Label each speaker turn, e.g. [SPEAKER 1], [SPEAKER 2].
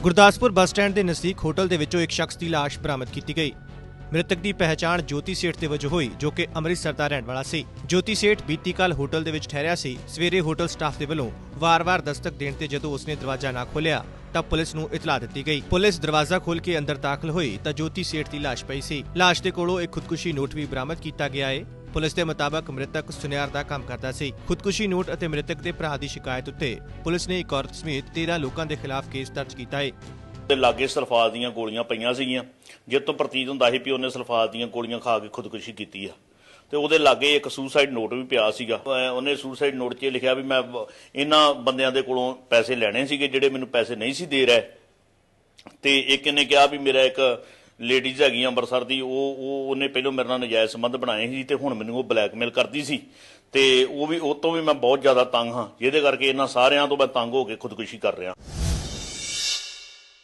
[SPEAKER 1] Gurdaspur bus stand ਦੇ ਨਜ਼ਦੀਕ hotel ਦੇ ਵਿੱਚੋਂ ਇੱਕ ਸ਼ਖਸ ਦੀ ਲਾਸ਼ ਬਰਾਮਦ ਕੀਤੀ ਗਈ। ਮ੍ਰਿਤਕ ਦੀ ਪਹਿਚਾਣ ਜੋਤੀ ਸੇਠ ਦੇ ਵਜੋਂ ਹੋਈ, ਜੋ ਕਿ ਅੰਮ੍ਰਿਤਸਰ ਦਾ ਰਹਿਣ ਵਾਲਾ ਸੀ। ਜੋਤੀ ਸੇਠ ਬੀਤੀ ਕੱਲ ਹੋਟਲ ਦੇ ਵਿੱਚ ਠਹਿਰਿਆ ਸੀ। ਸਵੇਰੇ ਹੋਟਲ ਸਟਾਫ ਦੇ ਵੱਲੋਂ ਵਾਰ-ਵਾਰ ਦਸਤਕ ਦੇਣ ਤੇ ਜਦੋਂ ਉਸਨੇ ਦਰਵਾਜ਼ਾ ਨਾ ਖੋਲ੍ਹਿਆ, ਤਾਂ ਪੁਲਿਸ ਨੂੰ ਇਤਲਾਹ ਦਿੱਤੀ ਗਈ। ਪੁਲਿਸ ਦਰਵਾਜ਼ਾ ਖੋਲ ਕੇ ਅੰਦਰ ਦਾਖਲ ਹੋਈ, ਤਾਂ ਜੋਤੀ ਸੇਠ ਦੀ ਲਾਸ਼ ਪਈ ਸੀ। ਲਾਸ਼ ਦੇ ਕੋਲੋਂ ਇੱਕ ਖੁਦਕੁਸ਼ੀ ਨੋਟ ਵੀ ਬਰਾਮਦ ਕੀਤਾ ਗਿਆ ਹੈ ਪੁਲਿਸ ਦੇ ਮੁਤਾਬਕ ਮ੍ਰਿਤਕ ਸੁਨਿਆਰ ਦਾ ਕੰਮ ਕਰਦਾ ਸੀ। ਖੁਦਕੁਸ਼ੀ ਨੋਟ ਅਤੇ ਮ੍ਰਿਤਕ ਦੇ ਭਰਾ ਦੀ ਸ਼ਿਕਾਇਤ ਉੱਤੇ ਪੁਲਿਸ ਨੇ ਇੱਕ ਔਰਤ ਸਮੇਤ 13 ਲੋਕਾਂ ਦੇ ਖਿਲਾਫ ਕੇਸ ਦਰਜ ਕੀਤਾ ਹੈ
[SPEAKER 2] ਤੇ ਲਾਗੇ ਸਲਫਾਤ ਦੀਆਂ ਗੋਲੀਆਂ ਪਈਆਂ ਸੀਗੀਆਂ। ਜਿਸ ਤੋਂ ਪ੍ਰਤੀਤ ਹੁੰਦਾ ਸੀ ਵੀ ਉਹਨੇ ਸਲਫਾਤ ਦੀਆਂ ਗੋਲੀਆਂ ਖਾ ਕੇ ਖੁਦਕੁਸ਼ੀ ਕੀਤੀ ਆ। ਤੇ ਉਹਦੇ ਲਾਗੇ ਇੱਕ ਸੁਸਾਈਡ ਨੋਟ ਵੀ ਪਿਆ ਸੀਗਾ। ਅਹ ਉਹਨੇ ਸੁਸਾਈਡ ਨੋਟ 'ਚ ਲਿਖਿਆ ਵੀ ਮੈਂ ਇਹਨਾਂ ਬੰਦਿਆਂ ਦੇ ਕੋਲੋਂ ਪੈਸੇ ਲੈਣੇ ਸੀਗੇ, ਜਿਹੜੇ ਮੈਨੂੰ ਪੈਸੇ ਨਹੀਂ ਸੀ ਦੇ ਰਹੇ। ਤੇ ਇੱਕ ਨੇ ਕਿਹਾ ਵੀ ਮੇਰਾ ਇੱਕ ਲੇਡੀਜ਼ ਹੈਗੀ ਅੰਮ੍ਰਿਤਸਰ ਦੀ, ਉਹ ਉਹ, ਉਹਨੇ ਪਹਿਲਾਂ ਮੇਰੇ ਨਾਲ ਨਜਾਇਜ਼ ਸੰਬੰਧ ਬਣਾਏ ਸੀ ਤੇ ਹੁਣ ਮੈਨੂੰ ਉਹ ਬਲੈਕਮੇਲ ਕਰਦੀ ਸੀ। ਤੇ ਉਹ ਵੀ, ਉਹ ਤੋਂ ਵੀ ਮੈਂ ਬਹੁਤ ਜ਼ਿਆਦਾ ਤੰਗ ਹਾਂ। ਜਿਹਦੇ ਕਰਕੇ ਇਹਨਾਂ ਸਾਰਿਆਂ ਤੋਂ ਮੈਂ ਤੰਗ ਹੋ ਕੇ ਖੁਦਕੁਸ਼ੀ ਕਰ ਰਿਹਾ।